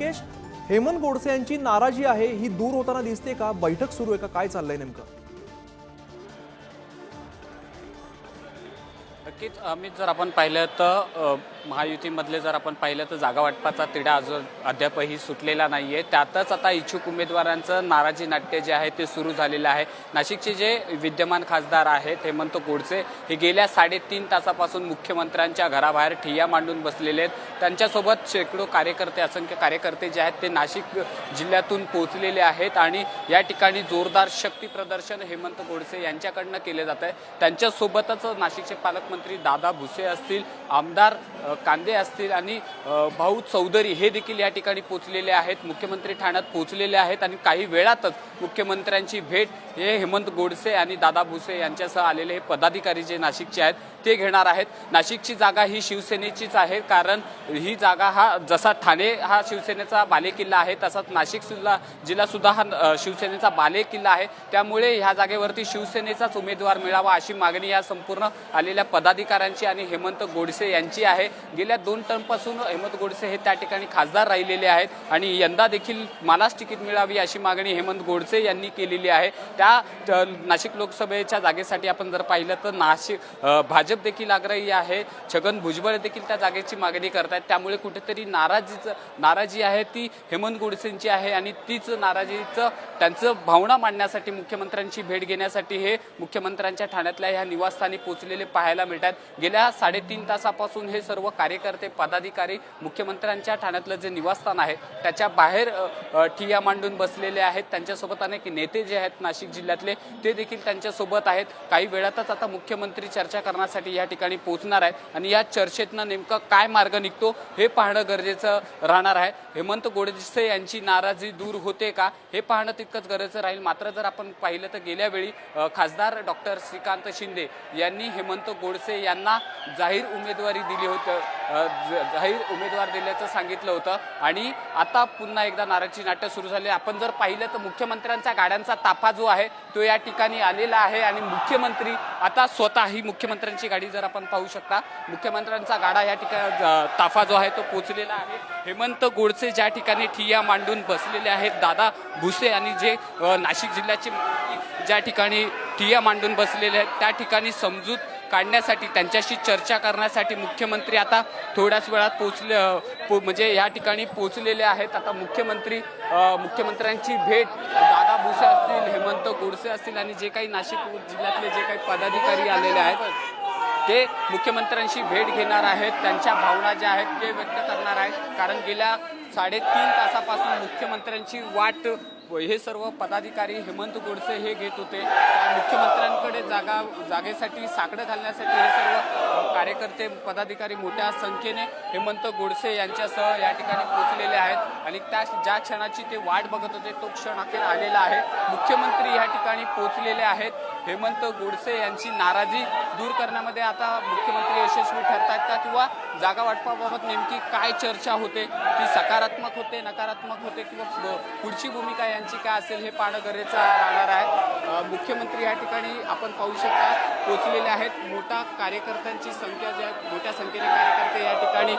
हेमंत गोडसे यांची नाराजी आहे ही दूर होताना दिसते का? बैठक सुरू आहे का? काय चाललंय नेमकं? नक्कीच अमित जर आपण पाहिलं तर महायुतीमधले जर आपण पाहिलं तर जागा वाटपाचा तिढा अजून अद्यापही सुटलेला नाही आहे त्यातच आता इच्छुक उमेदवारांचं नाराजी नाट्य जे आहे ते सुरू झालेलं आहे. नाशिकचे जे विद्यमान खासदार आहेत हेमंत गोडसे हे गेल्या साडेतीन तासापासून मुख्यमंत्र्यांच्या घराबाहेर ठिय्या मांडून बसलेले आहेत. त्यांच्यासोबत शेकडो कार्यकर्ते असंख्य कार्यकर्ते जे आहेत ते नाशिक जिल्ह्यातून पोहोचलेले आहेत आणि या ठिकाणी जोरदार शक्ती प्रदर्शन हेमंत गोडसे यांच्याकडनं केले जात आहे त्यांच्यासोबतच नाशिकचे पालकमंत्री दादा भुसे असतील आमदार कांदे असतील आणि भाऊ चौधरी हे देखील या ठिकाणी पोहोचलेले आहेत. मुख्यमंत्री ठाण्यात पोहोचलेले आहेत आणि काही वेळातच मुख्यमंत्र्यांची भेट हे हेमंत गोडसे आणि दादा भुसे यांच्यासह आलेले हे पदाधिकारी जे नाशिकचे आहेत ते घेणार आहेत. नाशिकची जागा ही शिवसेनेचीच आहे कारण ही जागा हा जसा ठाणे हा शिवसेनेचा बालेकिल्ला आहे तसाच नाशिक सुद्धा जिल्हासुद्धा हा शिवसेनेचा बालेकिल्ला आहे. त्यामुळे ह्या जागेवरती शिवसेनेचाच उमेदवार मिळावा अशी मागणी या संपूर्ण आलेल्या पदाधिकाऱ्यांची आणि हेमंत गोडसे यांची आहे. गेल्या दोन टर्मपासून हेमंत गोडसे हे त्या ठिकाणी खासदार राहिलेले आहेत आणि यंदा देखील मलाच तिकीट मिळावी अशी मागणी हेमंत गोडसे यांनी केलेली आहे. त्या नाशिक लोकसभेच्या जागेसाठी आपण जर पाहिलं तर नाशिक भाजप भाजप देखील आग्रही आहे. छगन भुजबळ देखील त्या जागेची मागणी करत आहेत त्यामुळे कुठेतरी नाराजीचं नाराजी आहे ती हेमंत गोडसेंची आहे आणि तीच नाराजीचं त्यांचं भावना मांडण्यासाठी मुख्यमंत्र्यांची भेट घेण्यासाठी हे मुख्यमंत्र्यांच्या ठाण्यातल्या ह्या निवासस्थानी पोहोचलेले पाहायला मिळतात गेल्या साडेतीन तासापासून हे सर्व कार्यकर्ते पदाधिकारी मुख्यमंत्र्यांच्या ठाण्यातलं जे निवासस्थान आहे त्याच्या बाहेर ठिया मांडून बसलेले आहेत. त्यांच्यासोबत अनेक नेते जे आहेत नाशिक जिल्ह्यातले ते देखील त्यांच्यासोबत आहेत. काही वेळातच आता मुख्यमंत्री चर्चा करण्यासाठी या ठिकाणी पोहोचणार आहेत आणि या चर्चेतनं नेमकं काय मार्ग निघतो हे पाहणं गरजेचं राहणार आहे. हेमंत गोडसे यांची नाराजी दूर होते का? हे पाहणं तितकंच गरजेचं राहील. मात्र जर आपण पाहिलं तर गेल्या वेळी खासदार डॉक्टर श्रीकांत शिंदे यांनी हेमंत गोडसे यांना जाहीर उमेदवारी दिली होतं. जाहीर उमेदवार दिल्याचं सांगितलं होतं. आणि आता पुन्हा एकदा नाराजी नाट्य सुरू झाले. आपण जर पाहिलं तर मुख्यमंत्र्यांचा गाड्यांचा ताफा जो आहे तो या ठिकाणी आलेला आहे. आणि मुख्यमंत्री आता स्वतः ही मुख्यमंत्र्यांची गाडी जर आपण पाहू शकता मुख्यमंत्र्यांचा गाडा या ठिकाणी ताफा जो आहे तो पोचलेला आहे. हेमंत गोडसे ज्या ठिकाणी ठिय्या मांडून बसलेले आहेत दादा भुसे आणि जे नाशिक जिल्ह्याचे ज्या ठिकाणी ठिय्या मांडून बसलेले आहेत त्या ठिकाणी समजूत काढण्यासाठी त्यांच्याशी चर्चा करण्यासाठी मुख्यमंत्री आता थोड्याच वेळात पोचले पो म्हणजे या ठिकाणी पोचलेले आहेत. आता मुख्यमंत्री मुख्यमंत्र्यांची भेट दादा भुसे असतील हेमंत गोडसे असतील आणि जे काही नाशिक जिल्ह्यातले जे काही पदाधिकारी आलेले आहेत ते मुख्यमंत्र्यांशी भेट घेणार आहेत. त्यांच्या भावना ज्या आहेत ते व्यक्त करणार आहेत. कारण गेल्या साडेतीन तासापासून मुख्यमंत्र्यांची वाट हे सर्व पदाधिकारी हेमंत गोडसे हे घेत होते. मुख्यमंत्र्यांकडे जागा जागेसाठी साकडं घालण्यासाठी हे सर्व कार्यकर्ते पदाधिकारी मोठ्या संख्येने हेमंत गोडसे यांच्यासह या ठिकाणी पोहोचलेले आहेत. आणि त्या ज्या क्षणाची ते वाट बघत होते तो क्षण अखेर आलेला आहे. मुख्यमंत्री या ठिकाणी पोहोचलेले आहेत. हेमंत गोडसे यांची नाराजी दूर करण्यामध्ये आता मुख्यमंत्री यशस्वी ठरतायत का? किंवा जागा वाटपाबाबत नेमकी काय चर्चा होते? ती सकारात्मक होते नकारात्मक होते? किंवा पुढची भूमिका यांची काय असेल हे पाहणं गरजेचं राहणार आहे. मुख्यमंत्री या ठिकाणी आपण पाहू शकता पोचलेले आहेत. मोठा कार्यकर्त्यांची संख्या जी आहे मोठ्या संख्येने कार्यकर्ते या ठिकाणी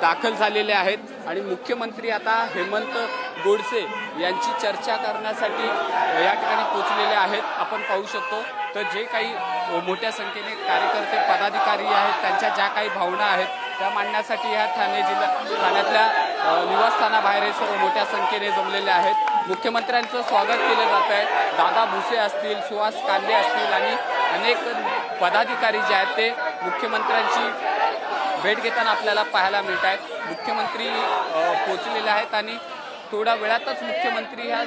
दाखल झालेले आहेत. आणि मुख्यमंत्री आता हेमंत गोडसे यांची चर्चा करण्यासाठी या ठिकाणी पोचलेले आहेत. आपण पाहू शकतो तर जे काही मोठ्या संख्येने कार्यकर्ते पदाधिकारी आहेत त्यांच्या ज्या काही भावना आहेत त्या मांडण्यासाठी ह्या ठाणे जिल्हा ठाण्यातल्या निवासस्थानाबाहेर हे सर्व मोठ्या संख्येने जमलेले आहेत. मुख्यमंत्र्यांचं स्वागत केलं जात आहे. दादा भुसे असतील सुहास कांदे असतील आणि अनेक पदाधिकारी जे आहेत ते मुख्यमंत्र्यांची भेट घेताना आपल्याला पाहायला मिळत आहेत. मुख्यमंत्री पोचलेले आहेत आणि थोड्या वेळातच मुख्यमंत्री ह्या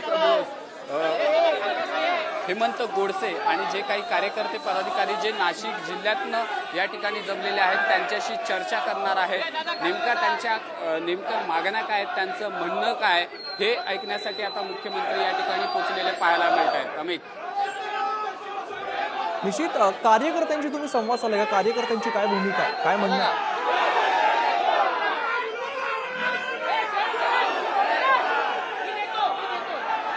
हेमंत गोडसे आणि जे काही कार्यकर्ते पदाधिकारी जे नाशिक जिल्ह्यातनं या ठिकाणी जमलेले आहेत त्यांच्याशी चर्चा करणार आहेत. नेमका त्यांच्या नेमक्या नेमकं मागण्या काय आहेत त्यांचं म्हणणं काय हे ऐकण्यासाठी आता मुख्यमंत्री या ठिकाणी पोचलेले पाहायला मिळत आहेत अमित. निश्चित कार्यकर्त्यांशी तुम्ही संवाद साधला. का कार्यकर्त्यांची काय भूमिका काय म्हणणं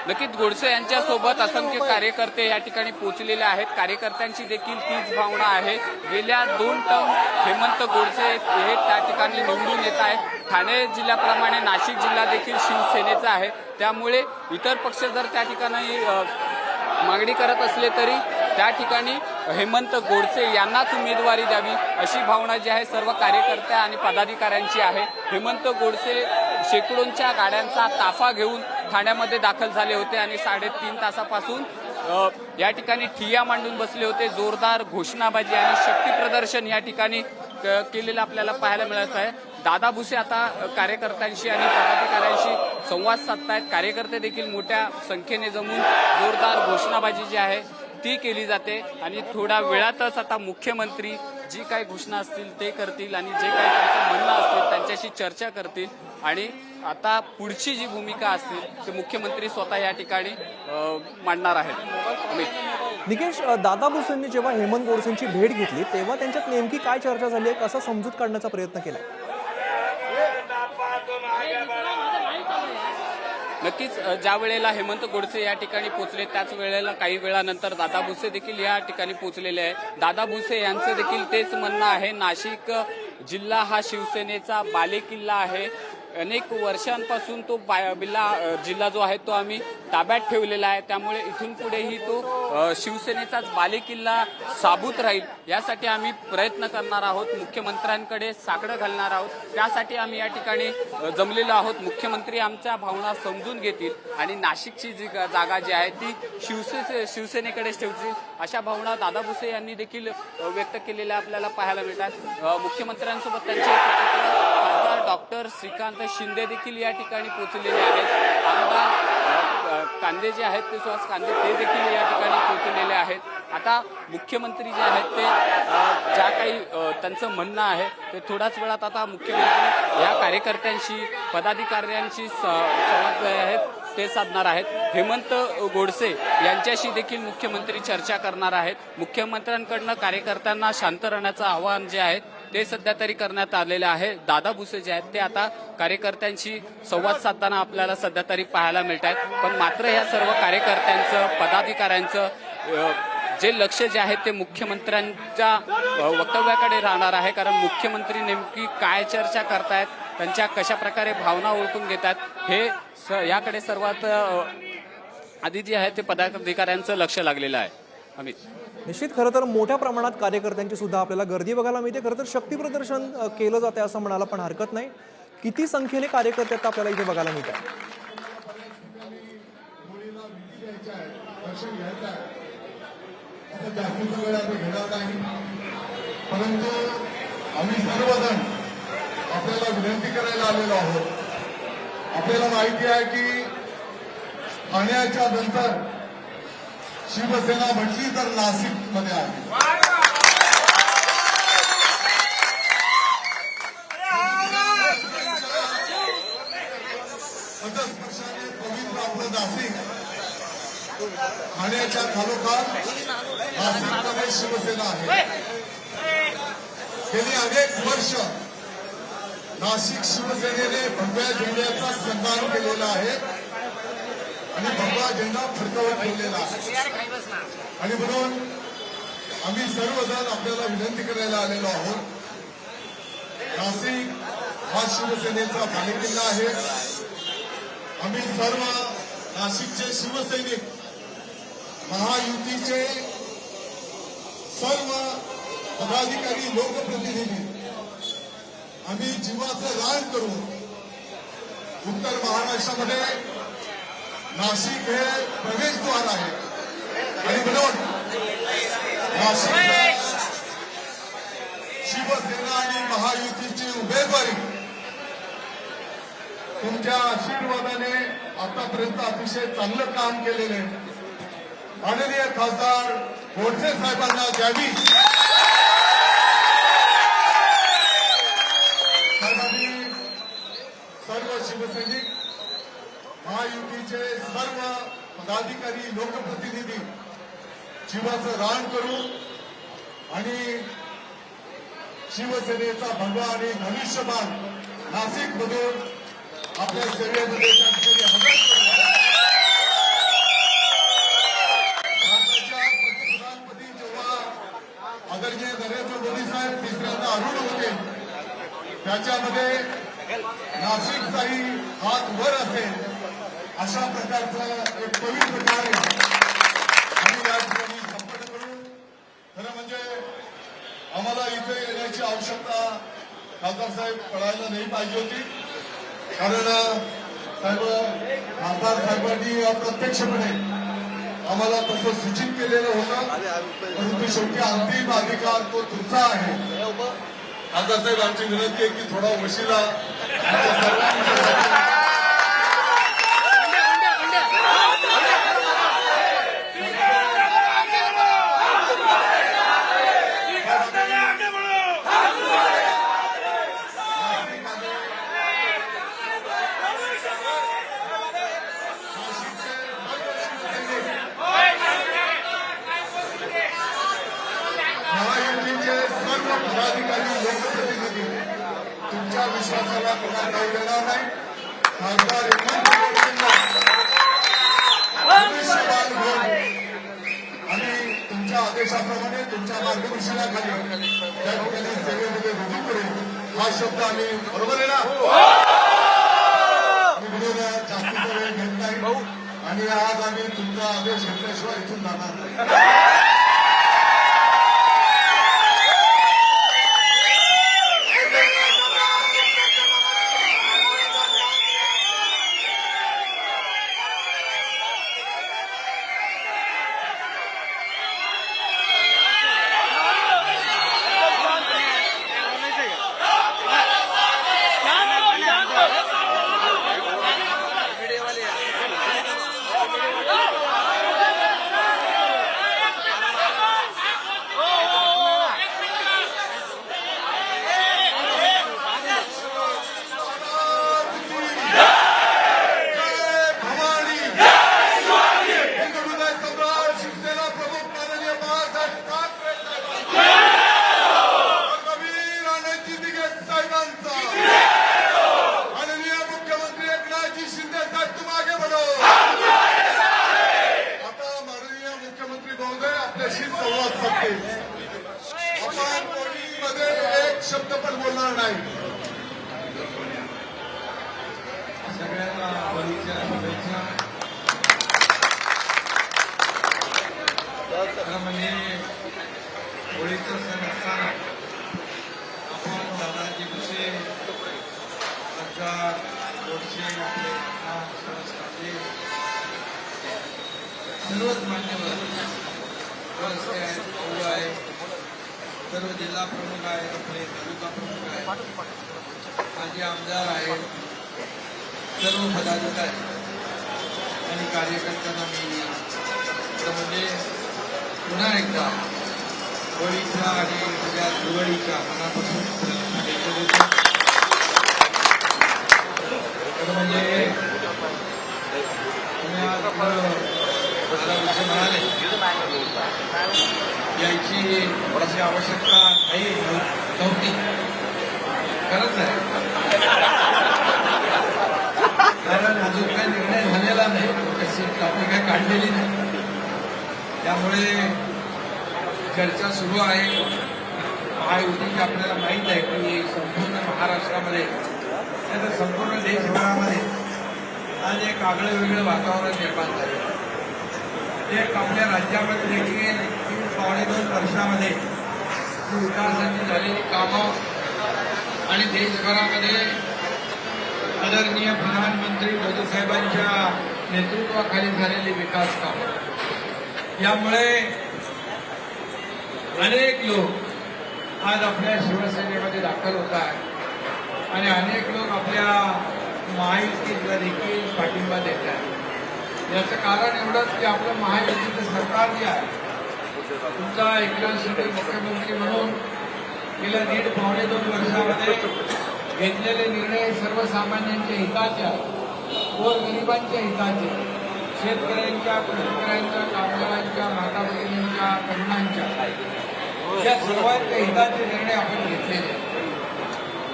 नक्कीच गोडसे यांच्यासोबत असंख्य कार्यकर्ते या ठिकाणी पोहोचलेले आहेत. कार्यकर्त्यांची देखील तीच भावना आहे. गेल्या दोन टर्म हेमंत गोडसे हे त्या ठिकाणी निवडून येत आहेत. ठाणे जिल्ह्याप्रमाणे नाशिक जिल्हा देखील शिवसेनेचा आहे. त्यामुळे इतर पक्ष जर त्या ठिकाणी मागणी करत असले तरी त्या ठिकाणी हेमंत गोडसे यांनाच उमेदवारी द्यावी अशी भावना जी आहे सर्व कार्यकर्त्या आणि पदाधिकाऱ्यांची आहे. हेमंत गोडसे शेकडोंच्या गाड्यांचा ताफा घेऊन ठाण्यामध्ये दाखल झाले होते आणि साडेतीन तासापासून या ठिकाणी ठिय्या मांडून बसले होते. जोरदार घोषणाबाजी आणि शक्ती प्रदर्शन या ठिकाणी क- केलेलं आपल्याला पाहायला मिळत आहे. दादा भुसे आता कार्यकर्त्यांशी आणि पदाधिकाऱ्यांशी संवाद साधतायत. कार्यकर्ते देखील मोठ्या संख्येने जमून जोरदार घोषणाबाजी जी आहे ती केली जाते. आणि थोड्या वेळातच आता मुख्यमंत्री जी काही घोषणा असतील ते करतील आणि जे काही त्यांचं म्हणणं असतील त्यांच्याशी चर्चा करतील. आणि आता पुढची जी भूमिका असतील ते मुख्यमंत्री स्वतः या ठिकाणी मांडणार आहेत. निकेश दादा भुसेंनी जेव्हा हेमंत गोडसेंची भेट घेतली तेव्हा त्यांच्यात नेमकी काय चर्चा झाली आहे? कसा समजूत काढण्याचा प्रयत्न केला नक्कीच ज्या वेळेला हेमंत गोडसे या ठिकाणी पोहोचले त्याच वेळेला काही वेळानंतर दादा भुसे देखील या ठिकाणी पोहोचलेले आहे दादा भुसे यांचं देखील तेच म्हणणं आहे नाशिक जिल्हा हा शिवसेनेचा बालेकिल्ला आहे. अनेक वर्षांपासून तो बिल्ला जिल्हा जो आहे तो आम्ही ताब्यात ठेवलेला आहे. त्यामुळे इथून पुढेही तो शिवसेनेचाच बालेकिल्ला साबूत राहील यासाठी आम्ही प्रयत्न करणार आहोत. मुख्यमंत्र्यांकडे साकडं घालणार आहोत. त्यासाठी आम्ही या ठिकाणी जमलेलो आहोत. मुख्यमंत्री आमच्या भावना समजून घेतील आणि नाशिकची जी जागा जी आहे ती शिवसे शिवसेनेकडेच ठेवतील अशा भावना दादा भुसे यांनी देखील व्यक्त केलेल्या आपल्याला पाहायला मिळतात. मुख्यमंत्र्यांसोबत त्यांचे डॉक्टर श्रीकांत शिंदे देखील या ठिकाणी पोहोचलेले आहेत. आमदार कांदे जे आहेत ते सुहास कांदे ते देखील या ठिकाणी पोहोचलेले आहेत. आता मुख्यमंत्री जे आहेत ते ज्या काही त्यांचं म्हणणं आहे ते थोड्याच वेळात आता मुख्यमंत्री या कार्यकर्त्यांशी पदाधिकाऱ्यांशी स- संवाद आहेत ते साधणार आहेत. हेमंत गोडसे यांच्याशी देखील मुख्यमंत्री चर्चा करणार आहेत. मुख्यमंत्र्यांकडनं कार्यकर्त्यांना शांत राहण्याचं आवाहन जे आहे ते सध्या तरी करण्यात आलेलं आहे. दादा भुसे जे आहेत ते आता कार्यकर्त्यांशी संवाद साधताना आपल्याला सध्या तरी पाहायला मिळत आहेत पण मात्र या सर्व कार्यकर्त्यांचं पदाधिकाऱ्यांचं जे लक्ष जे आहे ते मुख्यमंत्र्यांच्या वक्तव्याकडे राहणार आहे. कारण मुख्यमंत्री नेमकी काय चर्चा करतायत त्यांच्या कशा प्रकारे भावना ओळखून घेतात हे स याकडे सर्वात आधी जे आहे ते पदाधिकाऱ्यांचं लक्ष लागलेलं आहे. अमित निश्चित खरं तर मोठ्या प्रमाणात कार्यकर्त्यांची सुद्धा आपल्याला गर्दी बघायला मिळते. खरं तर शक्ती प्रदर्शन केलं जाते असं म्हणायला पण हरकत नाही. किती संख्येने कार्यकर्ते आता आपल्याला इथे बघायला मिळतात? परंतु आम्ही सर्वजण आपल्याला विनंती करायला आलेलो आहोत. आपल्याला माहिती आहे की ठाण्याच्या नंतर शिवसेना म्हटली तर नाशिकमध्ये आहे. पदस्पर्शाने पवित्र आपलं नाशिक. ठाण्याच्या खालोखाल नाशिकमध्ये शिवसेना आहे. गेली अनेक वर्ष नाशिक शिवसेनेने भगव्या झेंड्याचा सन्मान केलेला आहे. आणि भगवा झेंडा फडकवत ठेवलेला आणि म्हणून आम्ही सर्वजण आपल्याला विनंती करायला आलेलो आहोत. नाशिक हा शिवसेनेचा बालेकिल्ला आहे. आम्ही सर्व नाशिकचे शिवसैनिक महायुतीचे सर्व पदाधिकारी लोकप्रतिनिधी आम्ही जीवाचं रान करू उत्तर महाराष्ट्रामध्ये नाशिक हे प्रवेशद्वार आहे. आणि म्हणून नाशिक शिवसेना आणि महायुतीची उमेदवारी तुमच्या आशीर्वादाने आतापर्यंत अतिशय चांगलं काम केलेलं आहे. माननीय खासदार गोडसे साहेबांना द्यावी सर्व शिवसैनिक महायुतीचे सर्व पदाधिकारी लोकप्रतिनिधी जीवाचं रान करू आणि शिवसेनेचा भगवा आणि भविष्यमान नाशिक मधून आपल्या सेवेमध्ये त्यांच्याकडे हजर त्याच्यामध्ये नाशिकचाही हात वर असेल. अशा प्रकारचं एक पवित्र कार्य आम्ही या ठिकाणी संपन्न करू. खरं म्हणजे आम्हाला इथे येण्याची आवश्यकता खासदार साहेब कळायला नाही पाहिजे होती. कारण साहेब खासदार साहेबांनी अप्रत्यक्षपणे आम्हाला तसं सूचित केलेलं होतं. परंतु शेवटी अंतिम अधिकार तो तुमचा आहे. खासदार साहेब आमची विनंती आहे की थोडा वशिला आमच्या सर्वांच्या महायुतीचे सर्व पदाधिकारी लोकप्रतिनिधी तुमच्या विश्वासाला पुन्हा काही देणार नाही खासदार हेमंत घेऊन आणि तुमच्या आदेशाप्रमाणे तुमच्या मार्गदर्शनाखाली त्या ठिकाणी सेवेमध्ये रुजू करू हा शब्द आम्ही बरोबर आहे ना मी जास्तीचा वेळ घेत नाही आणि आज आम्ही तुमचा आदेश घेतल्याशिवाय इथून जाणार नाही जय भवानी हिंदू हृदय सम्राट शिवसेना प्रमुख माननीय बाळासाहेब ठाकरे साहेबांचा कबीर आणि दिगे साहेबांचा माननीय मुख्यमंत्री एकनाथजी शिंदे साहेब तुम आगे बढ़ो आता माननीय मुख्यमंत्री महोदय आपल्याशी संवाद साधते. आपण कोणीमध्ये एक शब्द पण बोलणार नाही. सगळ्यांना होळीच्या शुभेच्छा. खरं म्हणजे होळीचा सण असताना आपण दादाजी भुसे सरकार गोडसे आपले अण्णा सुरेश सर्वच मान्यवर गोडसे आहेत भाऊ आहे सर्व जिल्हा प्रमुख आहेत आपले तालुका प्रमुख आहेत माझे आमदार आहेत सर्व पदाधिकारी आणि कार्यकर्त्यांना मी तर म्हणजे पुन्हा एकदा होळीच्या आणि उद्या दिवाळीच्या मनापासून तर म्हणजे तुम्ही आज इकडं म्हणाले यायची थोडीशी आवश्यकता नाही नव्हती खरंच नाही. कारण अजून काही निर्णय झालेला नाही कशी आपण काही काढलेली नाही. त्यामुळे चर्चा सुरू आहे. महायुतीची आपल्याला माहीत आहे की संपूर्ण महाराष्ट्रामध्ये त्याचं संपूर्ण देशभरामध्ये आज एक आगळं वेगळं वातावरण निर्माण झालं एक आपल्या राज्यामध्ये देखील तीन पावणे दोन वर्षामध्ये विकासाची झालेली कामं आणि देशभरामध्ये आदरणीय प्रधानमंत्री मोदी साहेबांच्या नेतृत्वाखाली झालेली विकास कामं. यामुळे अनेक लोक आज आपल्या शिवसेनेमध्ये दाखल होत आहेत आणि अनेक लोक आपल्या महायुतीला देखील पाठिंबा देत आहेत. याचं कारण एवढंच की आपलं महायुतीचं सरकार जे आहे तुमचा एकनाथ मुख्यमंत्री म्हणून गेल्या दीड पावणे दोन वर्षामध्ये घेतलेले निर्णय सर्वसामान्यांच्या हिताचे आहेत. गोरगरिबांच्या हिताचे शेतकऱ्यांच्या शेतकऱ्यांच्या कामगारांच्या माता भगिनींच्या तरुणांच्या. या सर्वांच्या हिताचे निर्णय आपण घेतलेले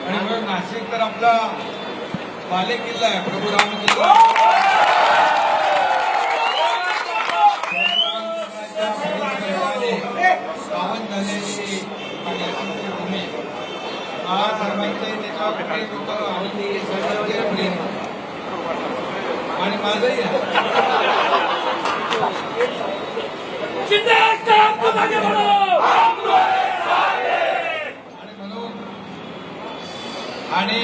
आणि म्हणून नाशिक तर आपला बालेकिल्ला आहे प्रभू राम महाराज सर्वांचे त्याच्यावर प्रेम होतं आणि सर्वांचे प्रेम आणि माझंही आणि म्हणून आणि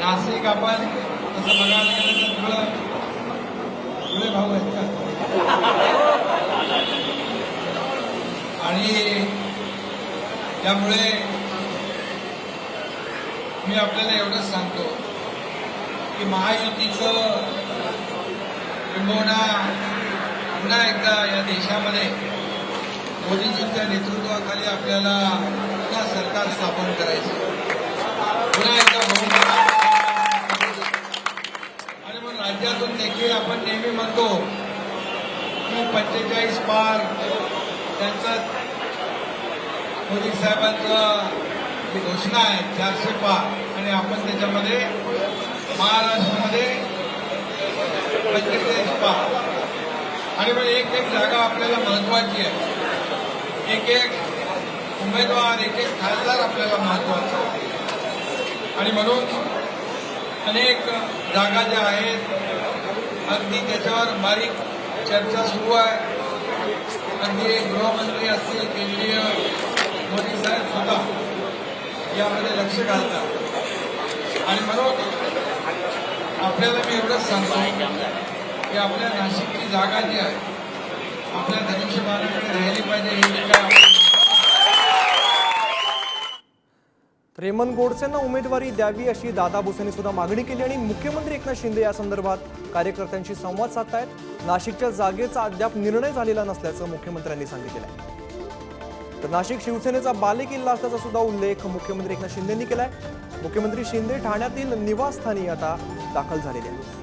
नाशिक आपण तसं बघायला गेलं तर धुळं धुळे भाऊ आहेत का? आणि त्यामुळे मी आपल्याला एवढंच सांगतो की महायुतीचं किंबहुना पुन्हा एकदा या देशामध्ये मोदीजींच्या नेतृत्वाखाली आपल्याला पुन्हा सरकार स्थापन करायचं. पुन्हा एकदा आणि मग राज्यातून देखील आपण नेहमी म्हणतो की पंचेचाळीस पार त्यांचा मोदी साहेबांचं जी घोषणा आहे चारशे पार आणि आपण त्याच्यामध्ये महाराष्ट्रामध्ये पंचेचाळीस पार आणि मग एक एक जागा आपल्याला महत्वाची आहे. एक एक उमेदवार एक एक खासदार आपल्याला महत्त्वाचा आहे. आणि म्हणून अनेक जागा ज्या आहेत अगदी त्याच्यावर बारीक चर्चा सुरू आहे. अगदी गृहमंत्री असतील केंद्रीय मोदी साहेब सुद्धा यामध्ये लक्ष घालतात आणि म्हणून आपल्याला मी एवढंच सांगतो की आपल्या नाशिकची जागा जी आहे आपल्या धनुष्यबाणाकडे राहिली पाहिजे ही काय आपण गोडसेंना उमेदवारी द्यावी अशी दादा भुसेंनी सुद्धा मागणी केली आणि मुख्यमंत्री एकनाथ शिंदे या संदर्भात कार्यकर्त्यांशी संवाद साधतायत. नाशिकच्या जागेचा अद्याप निर्णय झालेला नसल्याचं मुख्यमंत्र्यांनी सांगितलं आहे. तर नाशिक शिवसेनेचा बालेकिल्ला असल्याचा सुद्धा उल्लेख मुख्यमंत्री एकनाथ शिंदेंनी केलाय. मुख्यमंत्री शिंदे ठाण्यातील निवासस्थानी आता दाखल झालेले आहेत.